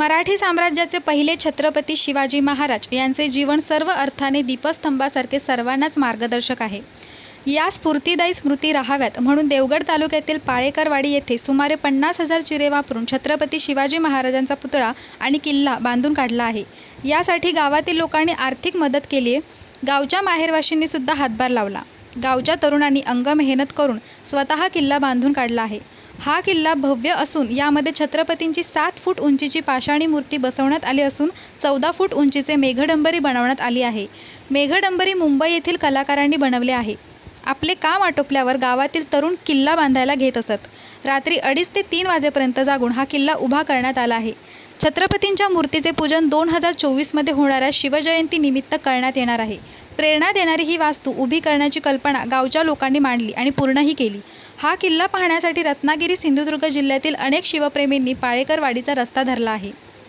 मराठी साम्राज्याचे पहिले छत्रपती शिवाजी महाराज यांचे जीवन सर्व अर्थाने दीपस्तंभासारखे सर्वांनाच मार्गदर्शक आहे. या स्फूर्तिदायी स्मृती राहाव्यात म्हणून देवगड तालुक्यातील पाळेकरवाडी येथे सुमारे पन्नास हजार चिरे वापरून छत्रपती शिवाजी महाराजांचा पुतळा आणि किल्ला बांधून काढला आहे. यासाठी गावातील लोकांनी आर्थिक मदत केली आहे. गावच्या माहेरवाशींनी सुद्धा हातभार लावला. गावच्या तरुणांनी अंग मेहनत करून स्वतः किल्ला बांधून काढला आहे. हा किल्ला भव्य असून यामध्ये छत्रपतींची सात फूट उंचीची पाषाणी मूर्ती बसवण्यात आली असून चौदा फूट उंचीचे मेघडंबरी बनवण्यात आली आहे. मेघडंबरी मुंबई येथील कलाकारांनी बनवले आहे. आपले काम आटोपल्यावर गावातील तरुण किल्ला बांधायला घेत असत. रात्री अडीच ते तीन वाजेपर्यंत जागून हा किल्ला उभा करण्यात आला आहे. छत्रपतींच्या मूर्तीचे पूजन दोन हजार चोवीसमध्ये होणाऱ्या शिवजयंतीनिमित्त करण्यात येणार आहे. प्रेरणा देणारी ही वास्तू उभी करण्याची कल्पना गावच्या लोकांनी मांडली आणि पूर्णही केली. हा किल्ला पाहण्यासाठी रत्नागिरी सिंधुदुर्ग जिल्ह्यातील अनेक शिवप्रेमींनी पाळेकरवाडीचा रस्ता धरला आहे.